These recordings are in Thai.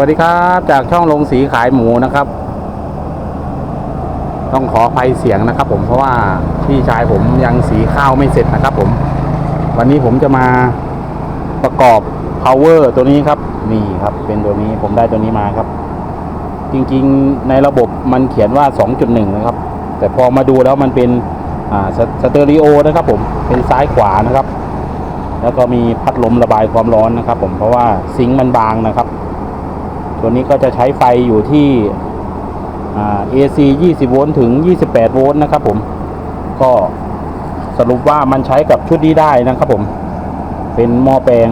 วัสดีครับจากช่องลงสีขายหมูนะครับ ต้องขออภัยเสียงนะครับ ผมเพราะว่าพี่ชายผมยังสีข้าวไม่เสร็จนะครับ ผม วันนี้ผมจะมาประกอบ power ตัวนี้ครับนี่ครับ เป็นตัวนี้ผมได้ตัวนี้มาครับ จริงๆในระบบมันเขียนว่า 2.1 นะครับ แต่พอมาดูแล้วมันเป็นสสเตอริโอนะครับผมเป็นซ้ายขวานะครับ แล้วก็มีพัดลมระบายความร้อนนะครับ ผมเพราะว่าซิงค์มันบางนะครับ ตัวนี้ก็จะใช้ไฟอยู่ที่ AC 20 โวลต์ถึง 28 โวลต์นะครับผม ก็สรุปว่ามันใช้กับชุดนี้ได้นะครับผม เป็นหม้อแปลง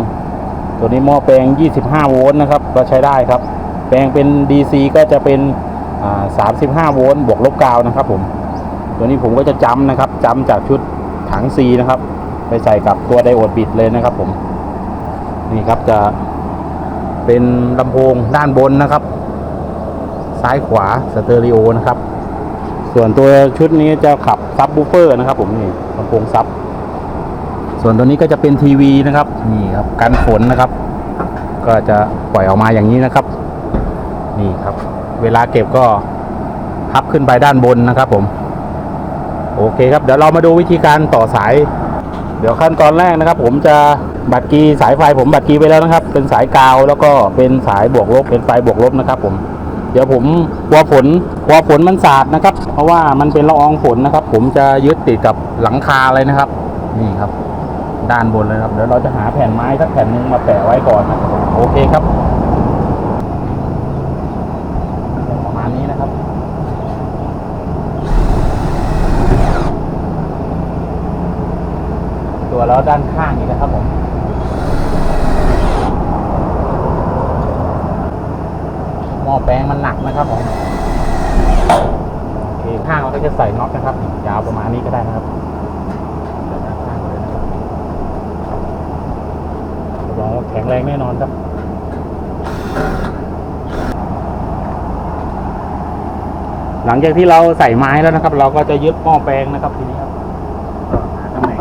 ตัวนี้หม้อแปลง 25 โวลต์นะครับ ก็ใช้ได้ครับ แปลงเป็น DC ก็จะเป็น 35 โวลต์บวกลบกาวนะครับผม ตัวนี้ผมก็จะจำนะครับจำจากชุดถัง C นะครับ ไปใส่กับตัวไดโอดบิดเลยนะครับผม นี่ครับจะ เป็นลำโพงด้านบนนะครับ ซ้ายขวาสเตอริโอนะครับ ส่วนตัวชุดนี้จะขับซับบูเฟอร์นะครับ ผมนี่ลำโพงซับ ส่วนตัวนี้ก็จะเป็นทีวีนะครับนี่ครับกันฝนนะครับ ก็จะปล่อยออกมาอย่างนี้นะครับ นี่ครับ เวลาเก็บก็พับขึ้นไปด้านบนนะครับ ผม โอเคครับเดี๋ยวเรามาดูวิธีการต่อสาย เดี๋ยวขั้นตอนแรกนะครับ ผมจะ บัตรกีสายไฟผมบัตรกีไปแล้วนะครับ เป็นสายกาวแล้วก็เป็นสายบวกลบเป็นไฟบวกลบนะครับ ผม เดี๋ยวผมกลัวฝนกลัวฝนมันสาดนะครับ เพราะว่ามันเป็นละอองฝนนะครับ ผมจะยึดติดกับหลังคาเลยนะครับ นี่ครับ ด้านบนเลยครับเดี๋ยวเราจะหาแผ่นไม้สักแผ่นหนึ่งมาแปะไว้ก่อนนะครับโอเคครับประมาณนี้นะครับตัวแล้วด้านข้างนี้นะครับผม หม้อแปลงมันหนักนะครับผมโอเคข้างเราก็จะใส่น็อตนะครับ ยาวประมาณนี้ก็ได้นะครับใส่ด้านข้างเลยนะครับรับรองว่าแข็งแรงแน่นอน ครับหลังจากที่เราใส่ไม้แล้วนะครับ เราก็จะยึดหม้อแปลงนะครับทีนี้ครับตำแหน่ง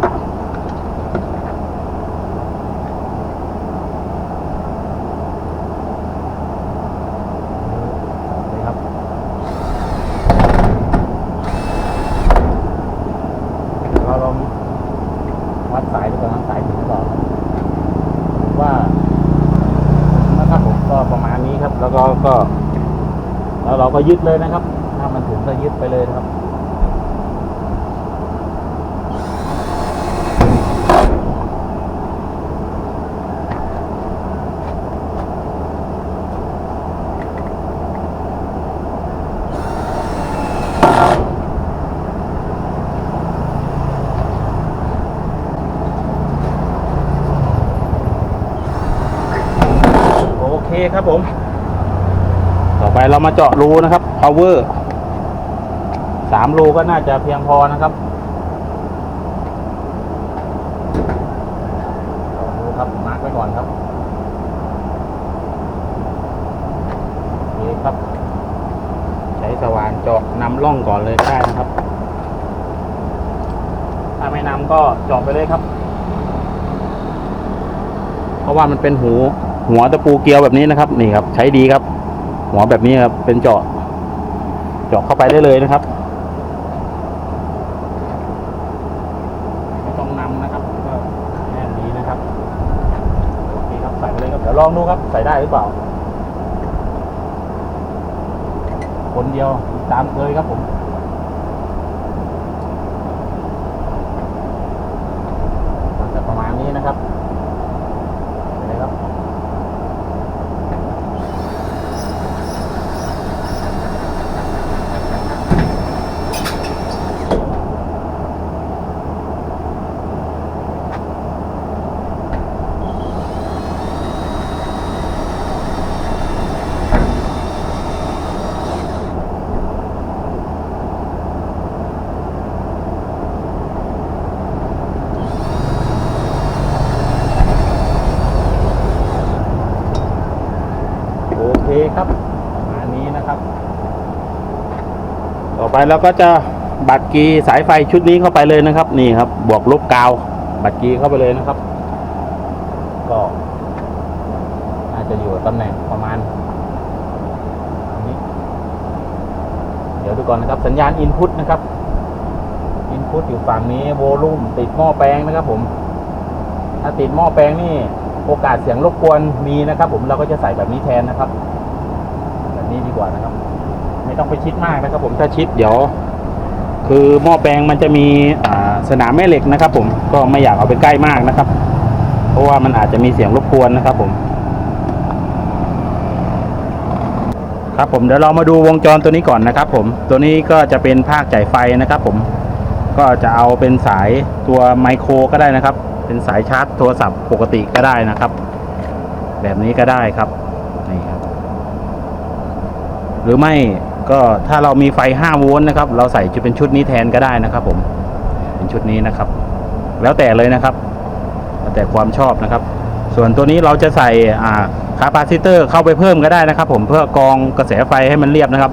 เราลองวัดสายดูก่อนสายถึงหรือเปล่าว่านะครับผมก็ประมาณนี้ครับ แล้วก็ก็ แล้วเราก็ยึดเลยนะครับ ถ้ามันถึงก็ยึดไปเลยนะครับโอเคครับผม เรามาเจาะรูนะครับ power สามรูก็น่าจะเพียงพอนะครับรูครับ มาร์กไว้ก่อนครับโอเครับ ใช้สว่านเจาะนำร่องก่อนเลยได้นะครับ ถ้าไม่นำก็เจาะไปเลยครับ เพราะว่ามันเป็นหูหัวตะปูเกลียวแบบนี้นะครับ นี่ครับ ใช้ดีครับ หัวแบบนี้ครับ เป็นเจาะ เจาะเข้าไปได้เลยนะครับไม่ต้องนำนะครับก็แน่นดีนะครับโอเคครับใส่ไปเลยครับเดี๋ยวลองดูครับ ใส่ได้หรือเปล่า คนเดียวตามเคยครับผม ไปเราก็จะบัดกีสายไฟชุดนี้เข้าไปเลยนะครับ นี่ครับ บวกลบกาว บัดกีเข้าไปเลยนะครับ ก็น่าจะอยู่ตำแหน่งประมาณนี้ เดี๋ยวดูก่อนนะครับ สัญญาณอินพุตนะครับอินพุตอยู่ฝั่งนี้โวลูมติดหม้อแปลงนะครับ ผม ถ้าติดหม้อแปลงนี่โอกาสเสียงรบกวนมีนะครับ ผมเราก็จะใส่แบบนี้แทนนะครับ แบบนี้ดีกว่านะครับ ไม่ต้องไปชิดมากนะครับผมถ้าชิดเดี๋ยว คือหม้อแปลงมันจะมีสนามแม่เหล็กนะครับ ผมก็ไม่อยากเอาไปใกล้มากนะครับ เพราะว่ามันอาจจะมีเสียงรบกวนนะครับ ผม ครับผมเดี๋ยวเรามาดูวงจรตัวนี้ก่อนนะครับ ผมตัวนี้ก็จะเป็นภาคจ่ายไฟนะครับ ผมก็จะเอาเป็นสายตัวไมโครก็ได้นะครับ เป็นสายชาร์จโทรศัพท์ปกติก็ได้นะครับ แบบนี้ก็ได้ครับนี่ครับ หรือไม่ ก็ถ้าเรามีไฟ 5 โวลต์นะครับ เราใส่จะเป็นชุดนี้แทนก็ได้นะครับผมเป็นชุดนี้นะครับ แล้วแต่เลยนะครับ แล้วแต่ความชอบนะครับ ส่วนตัวนี้เราจะใส่อ่าคาปาซิเตอร์เข้าไปเพิ่มก็ได้นะครับ ผมเพื่อกองกระแสไฟให้มันเรียบนะครับ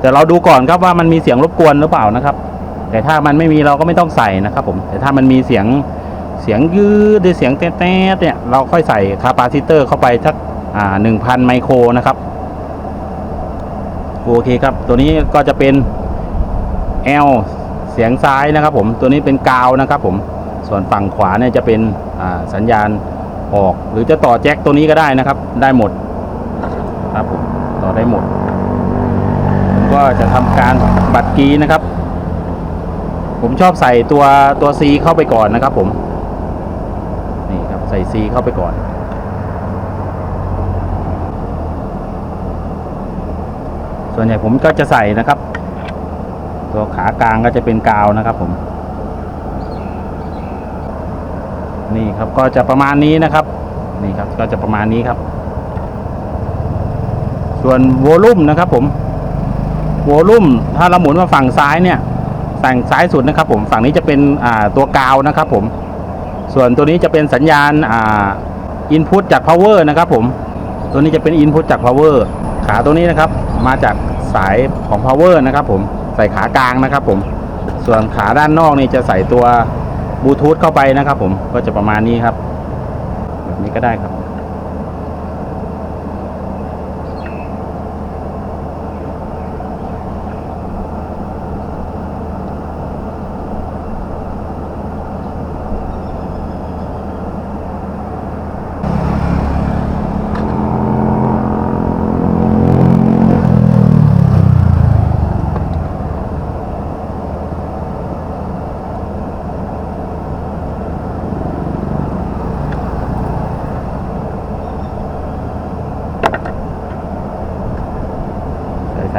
แต่เราดูก่อนครับว่ามันมีเสียงรบกวนหรือเปล่านะครับ แต่ถ้ามันไม่มีเราก็ไม่ต้องใส่นะครับ ผมแต่ถ้ามันมีเสียงเสียงยืดหรือเสียงแต๊ดเนี่ยเราค่อยใส่คาปาซิเตอร์เข้าไปสักอ่าหนึ่งพันไมโครนะครับ โอเคครับ ตัวนี้ก็จะเป็น L เสียงซ้ายนะครับผมตัวนี้เป็นกาวนะครับผมส่วนฝั่งขวาเนี่ยจะเป็นสัญญาณออก หรือจะต่อแจ็คตัวนี้ก็ได้นะครับ ได้หมดครับผมต่อได้หมดผมก็จะทำการบัดกีนะครับ ผมชอบใส่ตัวตัว C เข้าไปก่อนนะครับผมนี่ครับใส่ C เข้าไปก่อน ส่วนใหญ่ผมก็จะใส่นะครับ ตัวขากลางก็จะเป็นกาวนะครับ ผม นี่ครับก็จะประมาณนี้นะครับ นี่ครับก็จะประมาณนี้ครับ ส่วนโวลูมนะครับ ผมโวลูมถ้าเราหมุนมาฝั่งซ้ายเนี่ยฝั่งซ้ายสุดนะครับ ผมฝั่งนี้จะเป็นอ่าตัวกาวนะครับ ผม ส่วนตัวนี้จะเป็นสัญญาณอ่าอินพุตจาก power นะครับ ผม ตัวนี้จะเป็นอินพุตจาก power ขาตัวนี้นะครับมาจากสายของ power นะครับผมใส่ขากลางนะครับผมส่วนขาด้านนอกนี่จะใส่ตัวบลูทูธเข้าไปนะครับผมก็จะประมาณนี้ครับ แบบนี้ก็ได้ครับ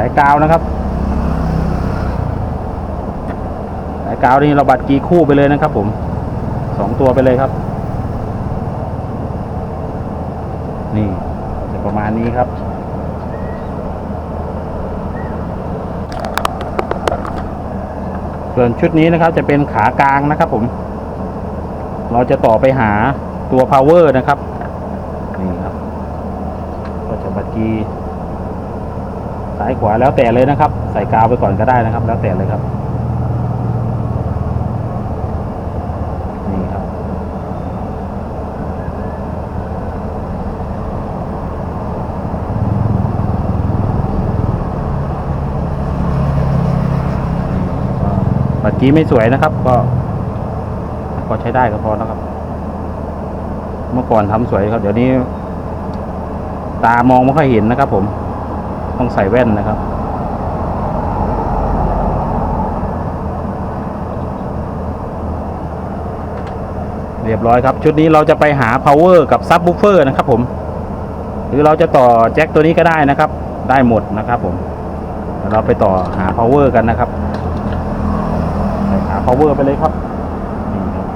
สายกาวนะครับ สายกาวนี่เราบัดกีคู่ไปเลยนะครับ ผมสองตัวไปเลยครับ นี่จะประมาณนี้ครับส่วนชุดนี้นะครับจะเป็นขากลางนะครับผม เราจะต่อไปหาตัว power นะครับ นี่ครับ ก็จะบัดกี ซ้ายขวาแล้วแต่เลยนะครับ ใส่กาวไปก่อนก็ได้นะครับ แล้วแต่เลยครับนี่ครับปัดกี้ไม่สวยนะครับ ก็ ก็ใช้ได้ก็พอแล้วครับ เมื่อก่อนทำสวยครับ เดี๋ยวนี้ ตามองไม่ค่อยเห็นนะครับผม ต้องใส่แว่นนะครับ เรียบร้อยครับ ชุดนี้เราจะไปหา power กับ subwoofer นะครับผม หรือเราจะต่อแจ็คตัวนี้ก็ได้นะครับ ได้หมดนะครับผมเราไปต่อหา power กันนะครับหา power ไปเลยครับนี่ครับ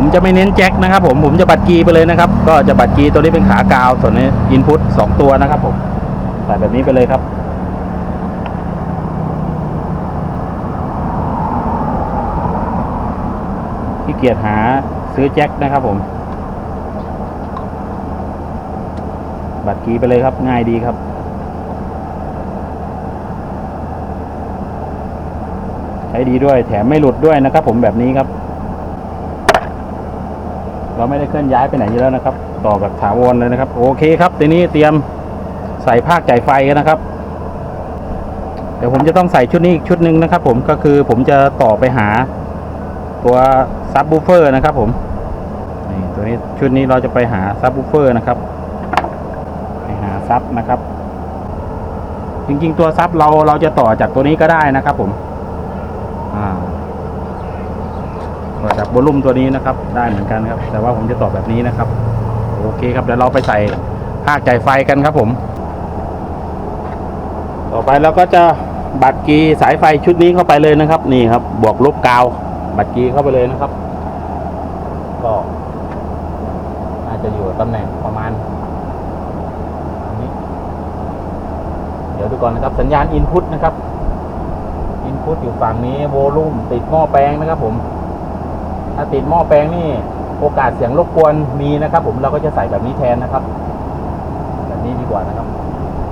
ผมจะไม่เน้นแจ็คนะครับ ผมผมจะบัดกีไปเลยนะครับ ก็จะบัดกีตัวนี้เป็นขากาวส่วนนี้อินพุตสองตัวนะครับ ผมใส่แบบนี้ไปเลยครับที่เกียจหาซื้อแจ็คนะครับ ผม บัดกีไปเลยครับ ง่ายดีครับใช้ดีด้วยแถมไม่หลุดด้วยนะครับ ผมแบบนี้ครับ เราไม่ได้เคลื่อนย้ายไปไหนอยู่แล้วนะครับ ต่อแบบถาวรเลยนะครับ โอเคครับทีนี้เตรียมใส่ภาคจ่ายไฟกันนะครับเดี๋ยวผมจะต้องใส่ชุดนี้อีกชุดหนึ่งนะครับ ผมก็คือผมจะต่อไปหาตัวซับบูเฟอร์นะครับ ผมนี่ตัวนี้ชุดนี้เราจะไปหาซับบูเฟอร์นะครับ ไปหาซับนะครับ จริงๆตัวซับเราเราจะต่อจากตัวนี้ก็ได้นะครับ ผมอ่า ต่อจากโวลุ่มตัวนี้นะครับ ได้เหมือนกันครับ แต่ว่าผมจะต่อแบบนี้นะครับ โอเคครับเดี๋ยวเราไปใส่ภาคจ่ายไฟกันครับผม ต่อไปเราก็จะบัตรกีสายไฟชุดนี้เข้าไปเลยนะครับ นี่ครับ บวกลบกาว บัตรกีเข้าไปเลยนะครับ ก็น่าจะอยู่ตำแหน่งประมาณนี้เดี๋ยวดูก่อนนะครับ สัญญาณอินพุตนะครับอินพุตอยู่ฝั่งนี้โวลูมติดหม้อแปลงนะครับผม ถ้าติดหม้อแปลงนี่โอกาสเสียงรบกวนมีนะครับ ผมเราก็จะใส่แบบนี้แทนนะครับ แบบนี้ดีกว่านะครับ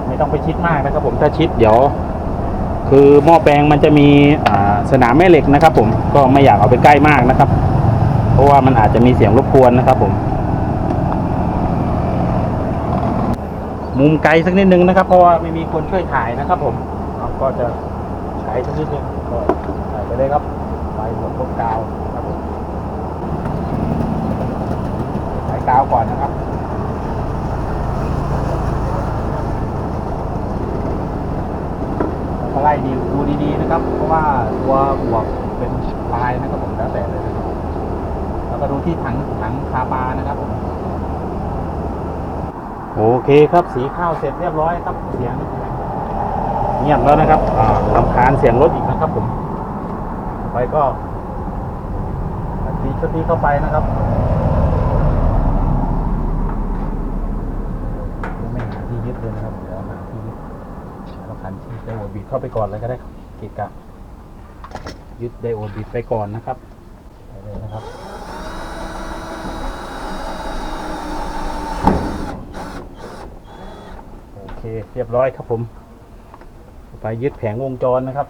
ไม่ต้องไปชิดมากนะครับ ผมถ้าชิดเดี๋ยว คือหม้อแปลงมันจะมีสนามแม่เหล็กนะครับ ผมก็ไม่อยากเอาไปใกล้มากนะครับ เพราะว่ามันอาจจะมีเสียงรบกวนนะครับ ผมมุมไกลสักนิดนึงนะครับ เพราะว่าไม่มีคนช่วยถ่ายนะครับ ผมก็จะไกลสักนิดนึงก็ใส่ไปเลยครับไปหมดพวกกาว ครับผมใส่กาวก่อนนะครับก็ไล่ดีดูดีๆนะครับ เพราะว่าตัวบวกเป็นลายนะครับผมแล้วแต่เลยนะครับแล้วก็ดูที่ถังถังคาปานะครับผมโอเคครับสีข้าวเสร็จเรียบร้อยครับเสียงเงียบแล้วนะครับลำคาญเสียงรถอีกนะครับ ผม ไปก็ตีชุดนี้เข้าไปนะครับไม่หาที่ ยึดเลยนะครับ เดี๋ยวหาที่ยึดเราขันที่ไดโอดบีดเข้าไปก่อนเลยก็ได้เกะกะ ยึดไดโอดบีดไปก่อนนะครับไปเลยนะครับโอเคเรียบร้อยครับผม ไปยึดแผงวงจรนะครับ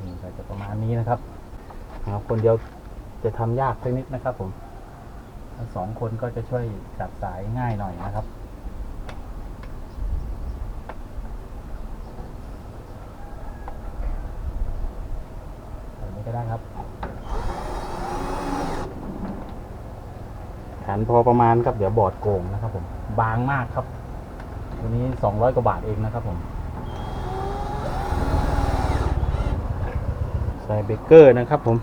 นี่ก็จะประมาณนี้นะครับคนเดียว จะทำยากสักนิดนะครับผมทั้งสองคนก็จะช่วยจับสายง่ายหน่อยนะครับ แบบนี้ก็ได้ครับ ขันพอประมาณครับ เดี๋ยวบอร์ดโกงนะครับผม บางมากครับ ตัวนี้สองร้อยกว่าบาทเองนะครับผมใส่เบเกอร์นะครับผม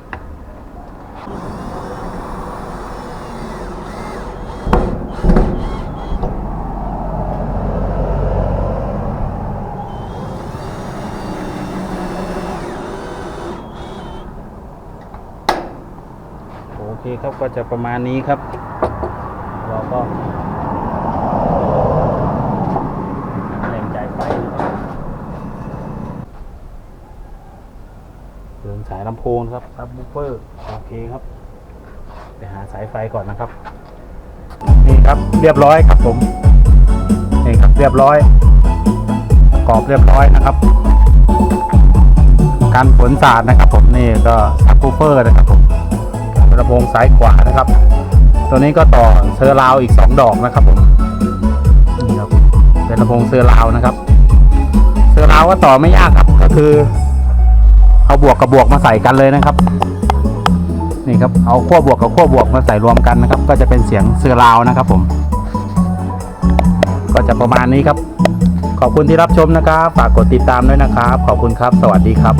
คครับก็จะประมาณนี้ครับ เราก็แรงจ่ายไฟนะครับเดินสายลำโพงครับซับบูเฟอร์โอเคครับไปหาสายไฟก่อนนะครับ นี่ครับเรียบร้อยครับผมนี่ครับเรียบร้อยกรอบเรียบร้อยนะครับการฝนสาดนะครับผมนี่ก็ซับบูเฟอร์นะครับผม ลำโพงซ้ายขวานะครับ ตัวนี้ก็ต่อเซอร์ราวอีก 2 ดอกนะครับผมนี่ครับเป็นลำโพงเซอร์ราวนะครับ เซอร์ราวก็ต่อไม่ยากครับก็คือ เอาบวกกับบวกมาใส่กันเลยนะครับ นี่ครับเอาขั้วบวกกับขั้วบวกมาใส่รวมกันนะครับ ก็จะเป็นเสียงเซอร์ราวนะครับ ผม ก็จะประมาณนี้ครับ ขอบคุณที่รับชมนะครับ ฝากกดติดตามด้วยนะครับ ขอบคุณครับ สวัสดีครับ